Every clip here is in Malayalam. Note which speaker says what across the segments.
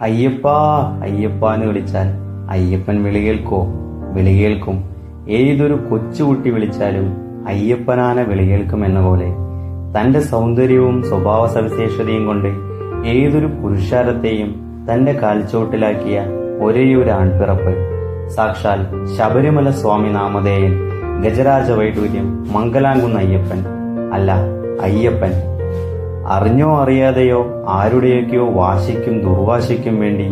Speaker 1: അയ്യപ്പ അയ്യപ്പ എന്ന് വിളിച്ചാൽ അയ്യപ്പൻ വിളി കേൾക്കോ? വിളി കേൾക്കും. ഏതൊരു കൊച്ചുകുട്ടി വിളിച്ചാലും അയ്യപ്പനാന വിളി കേൾക്കും എന്ന പോലെ തന്റെ സൗന്ദര്യവും സ്വഭാവ സവിശേഷതയും കൊണ്ട് ഏതൊരു പുരുഷാരത്തെയും തന്റെ കാൽച്ചോട്ടിലാക്കിയ ഒരേയൊരു ആൺപിറപ്പ്. സാക്ഷാൽ ശബരിമല സ്വാമി നാമധേയൻ ഗജരാജ വൈഡൂര്യം മംഗലാംകുന്ന അയ്യപ്പൻ. അല്ല അയ്യപ്പൻ. അറിഞ്ഞോ അറിയാതെയോ ആരുടെയൊക്കെയോ വാശിക്കും ദുർവാശിക്കും വേണ്ടി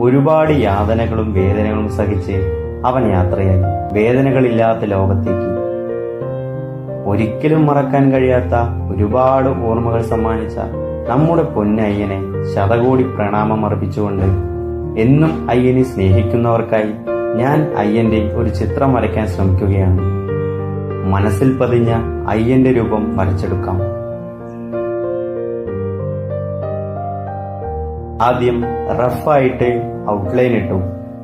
Speaker 1: ഒരുപാട് യാതനകളും വേദനകളും സഹിച്ച് അവൻ യാത്രയായി. വേദനകളില്ലാത്ത ലോകത്തേക്ക്. ഒരിക്കലും മറക്കാൻ കഴിയാത്ത ഒരുപാട് ഓർമ്മകൾ സമ്മാനിച്ച നമ്മുടെ പൊന്നയ്യനെ ശതകോടി പ്രണാമം അർപ്പിച്ചുകൊണ്ട് എന്നും അയ്യനെ സ്നേഹിക്കുന്നവർക്കായി ഞാൻ അയ്യന്റെ ഒരു ചിത്രം വരയ്ക്കാൻ ശ്രമിക്കുകയാണ്. മനസ്സിൽ പതിഞ്ഞ അയ്യന്റെ രൂപം വരച്ചെടുക്കാം. ആദ്യം റഫായിട്ട് ഔട്ട്ലൈൻ ഇട്ടു.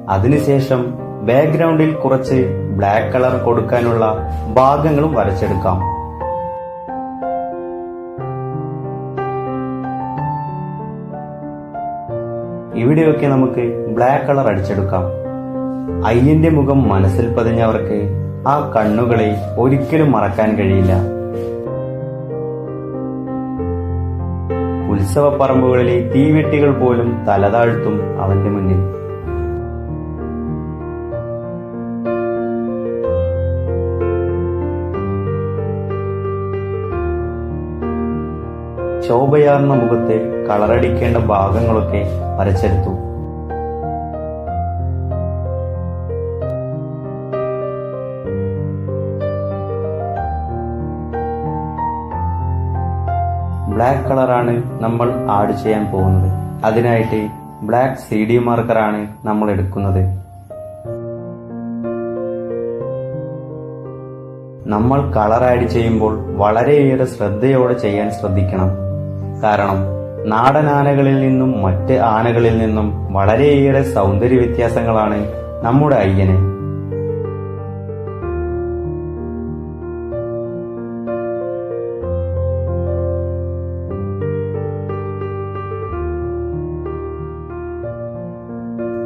Speaker 1: അതിനുശേഷം ബാക്ക്ഗ്രൗണ്ടിൽ കുറച്ച് ബ്ലാക്ക് കളർ കൊടുക്കാനുള്ള ഭാഗങ്ങളും വരച്ചെടുക്കാം. ഇവിടെയൊക്കെ നമുക്ക് ബ്ലാക്ക് കളർ അടിച്ചെടുക്കാം. അയ്യന്റെ മുഖം മനസ്സിൽ പതിഞ്ഞവർക്ക് ആ കണ്ണുകളെ ഒരിക്കലും മറക്കാൻ കഴിയില്ല. ഉത്സവപ്പറമ്പുകളിലെ തീവെട്ടികൾ പോലും തലതാഴ്ത്തും അവന്റെ മുന്നിൽ. ശോഭയാർന്ന മുഖത്തെ കളറടിക്കേണ്ട ഭാഗങ്ങളൊക്കെ വരച്ചെടുത്തു ബ്ലാക്ക് കളറാണ് നമ്മൾ ആഡ് ചെയ്യാൻ പോകുന്നത്. അതിനായിട്ട് ബ്ലാക്ക് സി ഡി മാർക്കറാണ് നമ്മൾ എടുക്കുന്നത്. നമ്മൾ കളർ ആഡ് ചെയ്യുമ്പോൾ വളരെയേറെ ശ്രദ്ധയോടെ ചെയ്യാൻ ശ്രദ്ധിക്കണം. കാരണം നാടൻ ആനകളിൽ നിന്നും മറ്റ് ആനകളിൽ നിന്നും വളരെയേറെ സൗന്ദര്യ വ്യത്യാസങ്ങളാണ് നമ്മുടെ അയ്യന്.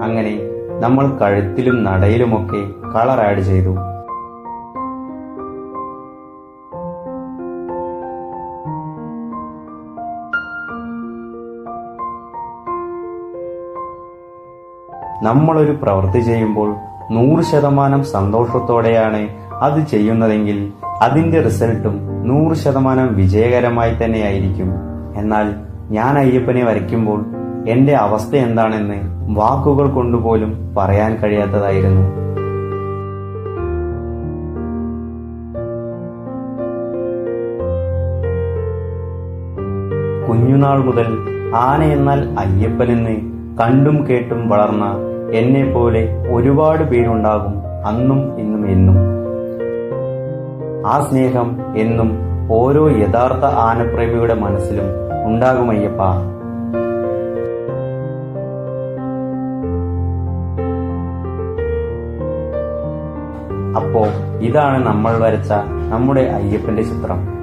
Speaker 1: അങ്ങനെ നമ്മൾ കഴുത്തിലും നടയിലുമൊക്കെ കളർ ആഡ് ചെയ്തു. നമ്മളൊരു പ്രവൃത്തി ചെയ്യുമ്പോൾ നൂറ് ശതമാനം സന്തോഷത്തോടെയാണ് അത് ചെയ്യുന്നതെങ്കിൽ അതിന്റെ റിസൾട്ടും നൂറ് ശതമാനം വിജയകരമായി തന്നെയായിരിക്കും എന്നാൽ ഞാൻ അയ്യപ്പനെ വരയ്ക്കുമ്പോൾ എന്റെ അവസ്ഥ എന്താണെന്ന് വാക്കുകൾ കൊണ്ടുപോലും പറയാൻ കഴിയാത്തതായിരുന്നു. കുഞ്ഞുനാൾ മുതൽ ആന എന്നാൽ അയ്യപ്പനെന്ന് കണ്ടും കേട്ടും വളർന്ന എന്നെ പോലെ ഒരുപാട് പേരുണ്ടാകും അന്നും ഇന്നും എന്നും. ആ സ്നേഹം എന്നും ഓരോ യഥാർത്ഥ ആനപ്രേമിയുടെ മനസ്സിലും ഉണ്ടാകും അപ്പോ ഇതാണ് നമ്മൾ വരച്ച നമ്മുടെ അയ്യപ്പന്റെ ചിത്രം.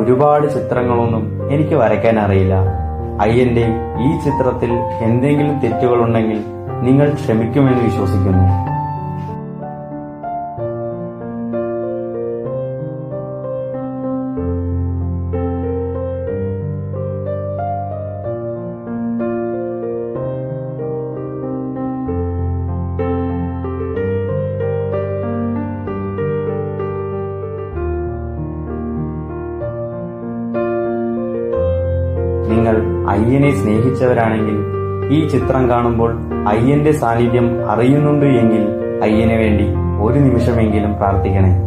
Speaker 1: ഒരുപാട് ചിത്രങ്ങളൊന്നും എനിക്ക് വരയ്ക്കാൻ അറിയില്ല. അയ്യന്റെ ഈ ചിത്രത്തിൽ എന്തെങ്കിലും തെറ്റുകളുണ്ടെങ്കിൽ നിങ്ങൾ ക്ഷമിക്കുമെന്ന് വിശ്വസിക്കുന്നു. നിങ്ങൾ അയ്യനെ സ്നേഹിച്ചവരാണെങ്കിൽ ഈ ചിത്രം കാണുമ്പോൾ അയ്യന്റെ സാന്നിധ്യം അറിയുന്നുണ്ട് എങ്കിൽ അയ്യന് വേണ്ടി ഒരു നിമിഷമെങ്കിലും പ്രാർത്ഥിക്കണേ.